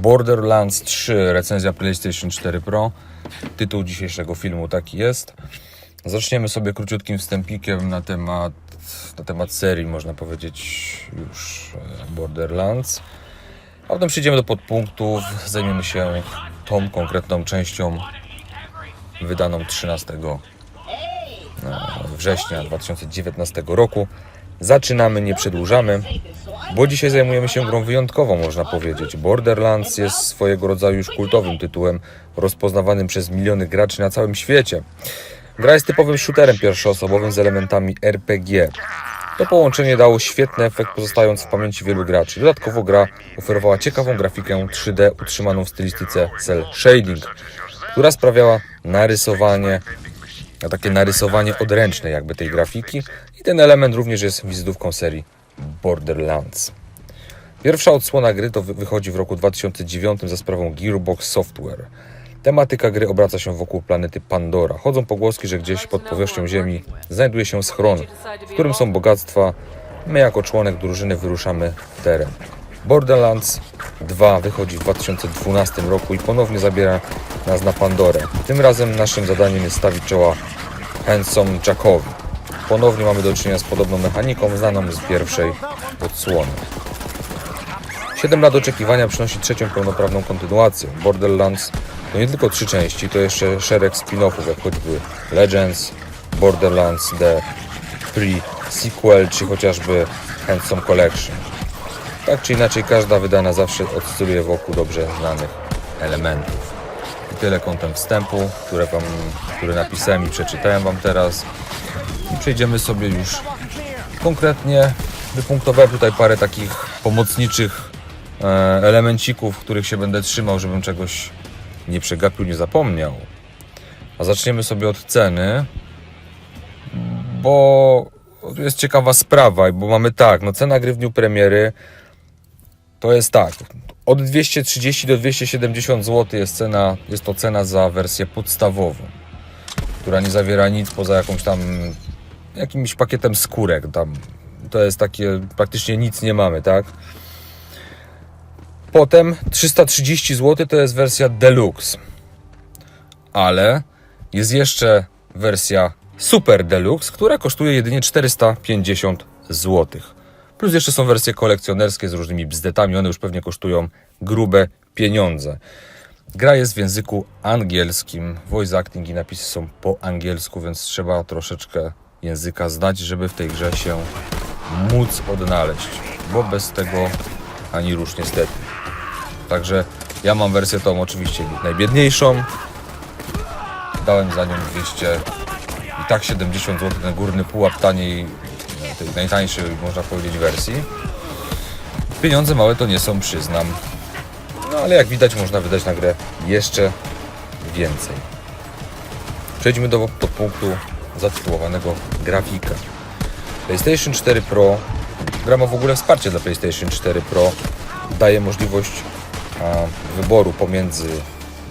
Borderlands 3, recenzja PlayStation 4 Pro. Tytuł dzisiejszego filmu taki jest. Zaczniemy sobie króciutkim wstępikiem na temat, na temat serii, można powiedzieć, już e, Borderlands. A potem przejdziemy do podpunktów, zajmiemy się tą konkretną częścią wydaną 13 e, września 2019 roku. Zaczynamy, nie przedłużamy, bo dzisiaj zajmujemy się grą wyjątkową, można powiedzieć. Borderlands jest swojego rodzaju już kultowym tytułem, rozpoznawanym przez miliony graczy na całym świecie. Gra jest typowym shooterem pierwszoosobowym z elementami RPG. To połączenie dało świetny efekt, pozostając w pamięci wielu graczy. Dodatkowo gra oferowała ciekawą grafikę 3D utrzymaną w stylistyce cel shading, która sprawiała narysowanie, takie narysowanie odręczne jakby tej grafiki i ten element również jest wizytówką serii Borderlands. Pierwsza odsłona gry to wy- wychodzi w roku 2009 za sprawą Gearbox Software. Tematyka gry obraca się wokół planety Pandora. Chodzą pogłoski, że gdzieś pod powierzchnią Ziemi znajduje się schron, w którym są bogactwa. My jako członek drużyny wyruszamy w teren. Borderlands 2 wychodzi w 2012 roku i ponownie zabiera nas na Pandorę. Tym razem naszym zadaniem jest stawić czoła Handsome Jackowi. Ponownie mamy do czynienia z podobną mechaniką znaną z pierwszej odsłony. 7 lat oczekiwania przynosi trzecią pełnoprawną kontynuację. Borderlands to nie tylko trzy części, to jeszcze szereg spin-offów, jak choćby Legends, Borderlands The Pre-Sequel, czy chociażby Handsome Collection. Tak czy inaczej, każda wydana zawsze oscyluje wokół dobrze znanych elementów. I tyle kątem wstępu, które, wam, które napisałem i przeczytałem Wam teraz. I przejdziemy sobie już konkretnie. Wypunktowałem tutaj parę takich pomocniczych e, elemencików, których się będę trzymał, żebym czegoś nie przegapił, nie zapomniał. A zaczniemy sobie od ceny, bo tu jest ciekawa sprawa, bo mamy tak, no cena gry w dniu premiery to jest tak, od 230 do 270 zł jest cena, jest to cena za wersję podstawową, która nie zawiera nic poza jakąś tam jakimś pakietem skórek tam. To jest takie, praktycznie nic nie mamy, tak? Potem 330 zł to jest wersja Deluxe. Ale jest jeszcze wersja Super Deluxe, która kosztuje jedynie 450 zł. Plus jeszcze są wersje kolekcjonerskie z różnymi bzdetami, one już pewnie kosztują grube pieniądze. Gra jest w języku angielskim, voice acting i napisy są po angielsku, więc trzeba troszeczkę języka znać, żeby w tej grze się móc odnaleźć, bo bez tego ani rusz niestety. Także ja mam wersję tą oczywiście najbiedniejszą. Dałem za nią 200 i tak 70 zł, ten górny pułap taniej, tej najtańszej można powiedzieć wersji. Pieniądze małe to nie są, przyznam. No ale jak widać można wydać na grę jeszcze więcej. Przejdźmy do podpunktu zatytułowanego grafika. PlayStation 4 Pro, gra ma w ogóle wsparcie dla PlayStation 4 Pro, daje możliwość wyboru pomiędzy,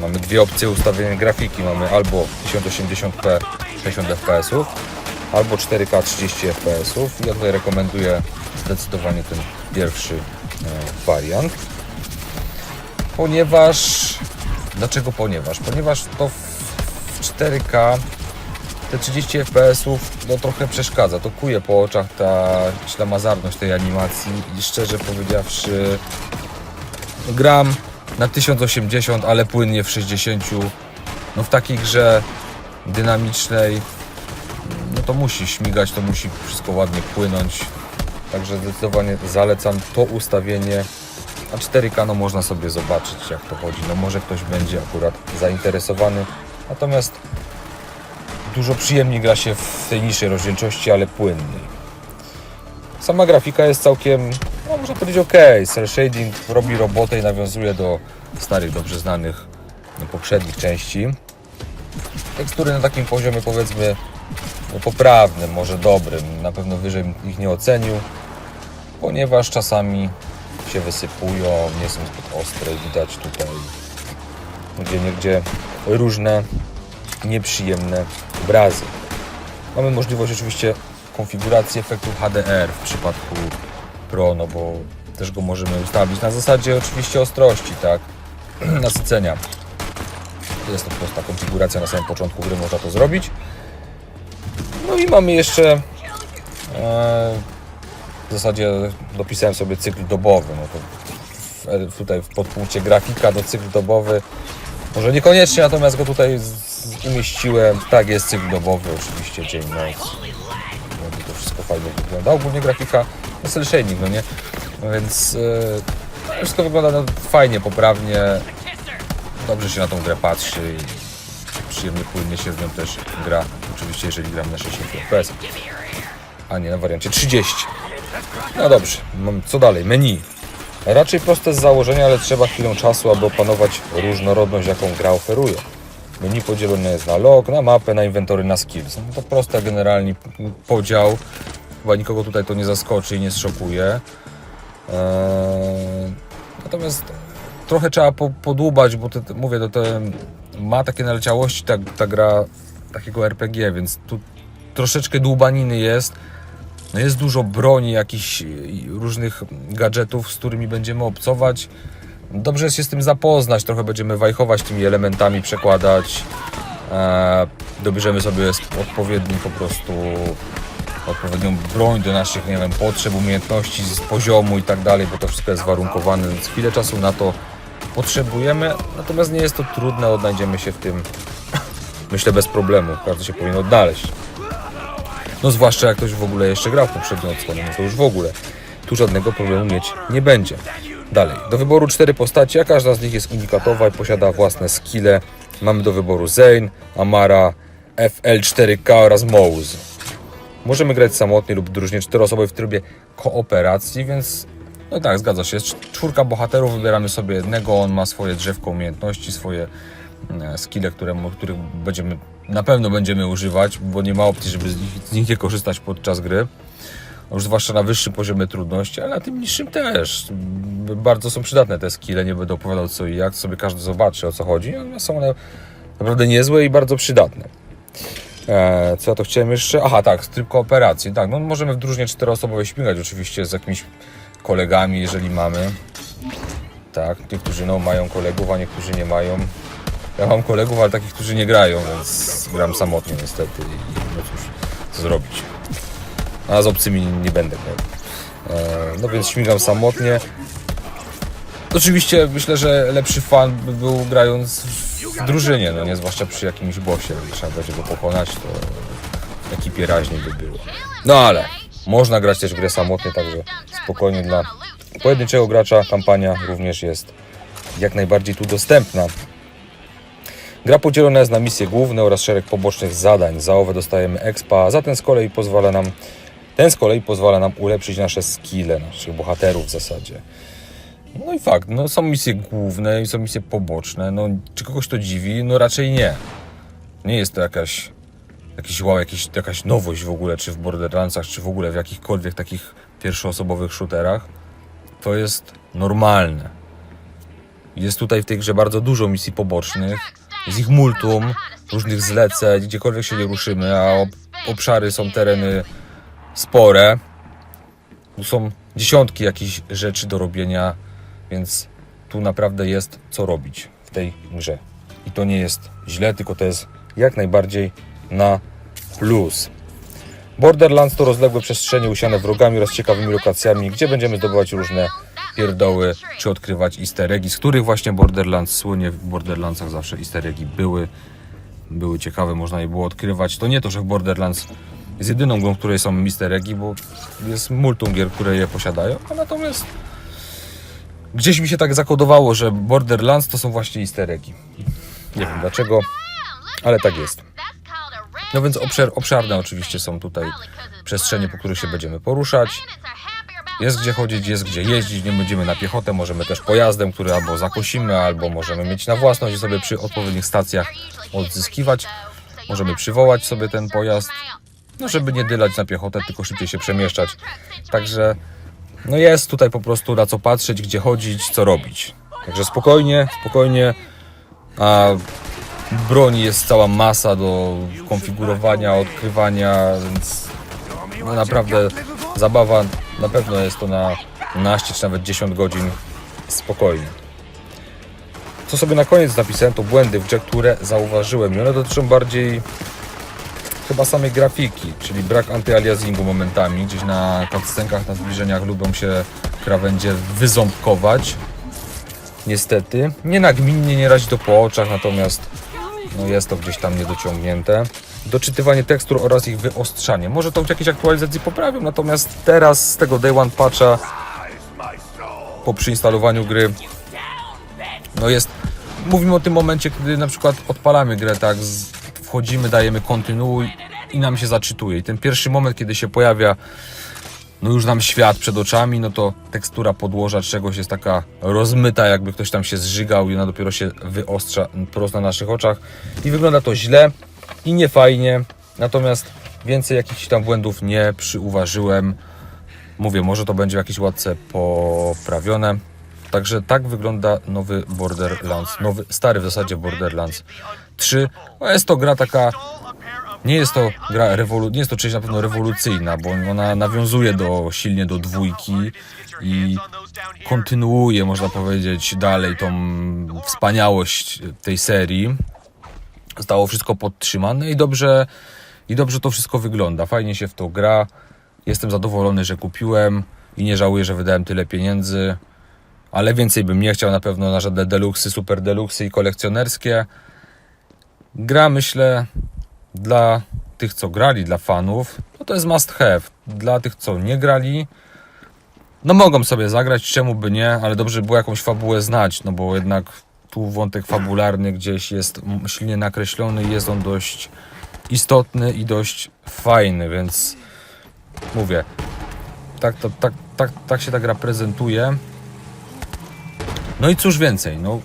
mamy dwie opcje ustawienia grafiki, mamy albo 1080p 60 fps, albo 4K 30 fps. Ja tutaj rekomenduję zdecydowanie ten pierwszy e, wariant, ponieważ, dlaczego ponieważ? Ponieważ to w 4K te 30 fps no trochę przeszkadza, to kuje po oczach ta ślamazarność tej animacji i szczerze powiedziawszy gram na 1080, ale płynnie w 60 no w takiej grze dynamicznej no to musi śmigać, to musi wszystko ładnie płynąć. Także zdecydowanie zalecam to ustawienie. A 4K no można sobie zobaczyć jak to chodzi, no może ktoś będzie akurat zainteresowany. Natomiast dużo przyjemniej gra się w tej niższej rozdzielczości, ale płynniej. Sama grafika jest całkiem, no można powiedzieć ok. Cell shading robi robotę i nawiązuje do starych, dobrze znanych no, poprzednich części. Tekstury na takim poziomie powiedzmy no, poprawnym, może dobrym. Na pewno wyżej ich nie ocenił, ponieważ czasami się wysypują, nie są zbyt ostre. Widać tutaj gdzie niegdzie różne nieprzyjemne obrazy. Mamy możliwość oczywiście konfiguracji efektu HDR w przypadku Pro, no bo też go możemy ustawić na zasadzie oczywiście ostrości, tak? nasycenia. Jest to prosta konfiguracja na samym początku gry, można to zrobić. No i mamy jeszcze e, w zasadzie dopisałem sobie cykl dobowy. No to tutaj w podpunkcie grafika do cykl dobowy. Może niekoniecznie, natomiast go tutaj umieściłem. Tak, jest cykl dobowy, oczywiście dzień, noc. Żeby to wszystko fajnie wygląda. Ogólnie grafika cel shading, no nie? No więc e, wszystko wygląda no, fajnie, poprawnie. Dobrze się na tą grę patrzy i przyjemnie płynnie się w nią też gra. Oczywiście, jeżeli gram na 60 fps. A nie, na wariancie 30. No dobrze, co dalej? Menu. Raczej proste z założenia, ale trzeba chwilę czasu, aby opanować różnorodność, jaką gra oferuje. Menu podzielone jest na log, na mapę, na inwentory, na skills. No to prosty generalnie podział. Chyba nikogo tutaj to nie zaskoczy i nie zszokuje. Eee, natomiast trochę trzeba po, podłubać, bo te, mówię, to te, ma takie naleciałości ta, ta gra takiego RPG, więc tu troszeczkę dłubaniny jest. No jest dużo broni, jakichś i różnych gadżetów, z którymi będziemy obcować. Dobrze jest się z tym zapoznać, trochę będziemy wajchować tymi elementami, przekładać. E, dobierzemy sobie odpowiedni po prostu odpowiednią broń do naszych, nie wiem, potrzeb, umiejętności z poziomu i tak dalej, bo to wszystko jest warunkowane, więc chwilę czasu na to potrzebujemy, natomiast nie jest to trudne, odnajdziemy się w tym, myślę, bez problemu, każdy się powinien odnaleźć. No zwłaszcza jak ktoś w ogóle jeszcze grał w poprzednią odsłonę, no to już w ogóle tu żadnego problemu mieć nie będzie. Dalej, do wyboru cztery postaci, a każda z nich jest unikatowa i posiada własne skille. Mamy do wyboru Zane, Amara, FL4K oraz Mouse. Możemy grać samotnie lub drużynie czteroosobowej w trybie kooperacji, więc no tak, zgadza się. Jest czwórka bohaterów, wybieramy sobie jednego, on ma swoje drzewko umiejętności, swoje e, skille, które, których będziemy, na pewno będziemy używać, bo nie ma opcji, żeby z nich, z nich nie korzystać podczas gry. Już zwłaszcza na wyższym poziomie trudności, ale na tym niższym też. Bardzo są przydatne te skille, nie będę opowiadał co i jak, sobie każdy zobaczy o co chodzi. One są one naprawdę niezłe i bardzo przydatne. E, co ja to chciałem jeszcze? Aha, tak, tryb kooperacji. Tak, no możemy w drużynie czteroosobowej śmigać oczywiście z jakimiś kolegami, jeżeli mamy. Tak, niektórzy no, mają kolegów, a niektórzy nie mają. Ja mam kolegów, ale takich, którzy nie grają, więc gram samotnie niestety i no cóż, co zrobić. A z obcymi nie będę grał. E, no więc śmigam samotnie. Oczywiście myślę, że lepszy fan by był grając w drużynie, no nie zwłaszcza przy jakimś bossie, trzeba będzie go pokonać, to w ekipie raźniej by było. No ale można grać też grę samotnie, także spokojnie dla pojedynczego gracza kampania również jest jak najbardziej tu dostępna. Gra podzielona jest na misje główne oraz szereg pobocznych zadań. Za owe dostajemy expa, a za ten z kolei pozwala nam ten z kolei pozwala nam ulepszyć nasze skille, naszych bohaterów w zasadzie. No i fakt, no są misje główne i są misje poboczne. No, czy kogoś to dziwi? No raczej nie. Nie jest to jakaś, jakiś wow, jakiś, jakaś nowość w ogóle, czy w Borderlandsach, czy w ogóle w jakichkolwiek takich pierwszoosobowych shooterach. To jest normalne. Jest tutaj w tej grze bardzo dużo misji pobocznych. Jest ich multum, różnych zleceń, gdziekolwiek się nie ruszymy, a ob obszary są tereny spore. Tu są dziesiątki jakichś rzeczy do robienia, więc tu naprawdę jest co robić w tej grze. I to nie jest źle, tylko to jest jak najbardziej na plus. Borderlands to rozległe przestrzenie usiane wrogami oraz ciekawymi lokacjami, gdzie będziemy zdobywać różne pierdoły, czy odkrywać easter eggi, z których właśnie Borderlands słynie. W Borderlandsach zawsze easter eggi były, były ciekawe, można je było odkrywać. To nie to, że w Borderlands jest jedyną grą, w której są easter eggi, bo jest multum gier, które je posiadają, a natomiast gdzieś mi się tak zakodowało, że Borderlands to są właśnie easter. Nie wiem dlaczego, ale tak jest. No więc obszar, obszarne oczywiście są tutaj przestrzenie, po których się będziemy poruszać. Jest gdzie chodzić, jest gdzie jeździć, nie będziemy na piechotę, możemy też pojazdem, który albo zakosimy, albo możemy mieć na własność i sobie przy odpowiednich stacjach odzyskiwać. Możemy przywołać sobie ten pojazd, żeby nie dylać na piechotę, tylko szybciej się przemieszczać. Także no jest tutaj po prostu na co patrzeć, gdzie chodzić, co robić. Także spokojnie, spokojnie. A broni jest cała masa do konfigurowania, odkrywania, więc no naprawdę zabawa na pewno jest to na 12 czy nawet 10 godzin spokojnie. Co sobie na koniec napisałem, to błędy w grze, które zauważyłem. I one dotyczą bardziej chyba samej grafiki, czyli brak antyaliasingu momentami. Gdzieś na cutscenkach, na zbliżeniach lubią się krawędzie wyząbkować. Niestety. Nie nagminnie, nie razi to po oczach, natomiast no jest to gdzieś tam niedociągnięte. Doczytywanie tekstur oraz ich wyostrzanie. Może to w jakiejś aktualizacji poprawią, natomiast teraz z tego Day One Patcha po przeinstalowaniu gry no jest, mówimy o tym momencie, kiedy na przykład odpalamy grę, tak, z, wchodzimy, dajemy kontynuuj i nam się zaczytuje. I ten pierwszy moment, kiedy się pojawia no już nam świat przed oczami, no to tekstura podłoża czegoś jest taka rozmyta, jakby ktoś tam się zżygał i ona dopiero się wyostrza prosto na naszych oczach. I wygląda to źle i niefajnie, natomiast więcej jakichś tam błędów nie przyuważyłem. Mówię, może to będzie w jakiejś łatce poprawione. Także tak wygląda nowy Borderlands, nowy, stary w zasadzie Borderlands 3. No jest to gra taka, nie jest to gra rewolu, nie jest to część na pewno rewolucyjna, bo ona nawiązuje do, silnie do dwójki i kontynuuje, można powiedzieć, dalej tą wspaniałość tej serii. Zostało wszystko podtrzymane i dobrze, i dobrze to wszystko wygląda. Fajnie się w to gra. Jestem zadowolony, że kupiłem i nie żałuję, że wydałem tyle pieniędzy. Ale więcej bym nie chciał na pewno na żadne deluxy, super deluxy i kolekcjonerskie. Gra myślę dla tych, co grali, dla fanów, no to jest must have. Dla tych, co nie grali, no mogą sobie zagrać, czemu by nie, ale dobrze by było jakąś fabułę znać, no bo jednak tu wątek fabularny gdzieś jest silnie nakreślony jest on dość istotny i dość fajny, więc mówię, tak, to, tak, tak, tak się ta gra prezentuje. No i cóż więcej, no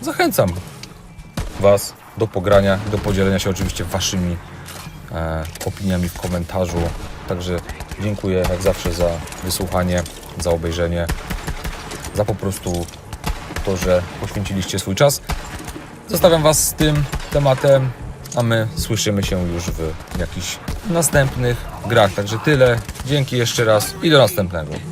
zachęcam Was do pogrania, do podzielenia się oczywiście Waszymi e, opiniami w komentarzu. Także dziękuję jak zawsze za wysłuchanie, za obejrzenie, za po prostu to, że poświęciliście swój czas. Zostawiam Was z tym tematem, a my słyszymy się już w jakichś następnych grach. Także tyle. Dzięki jeszcze raz i do następnego.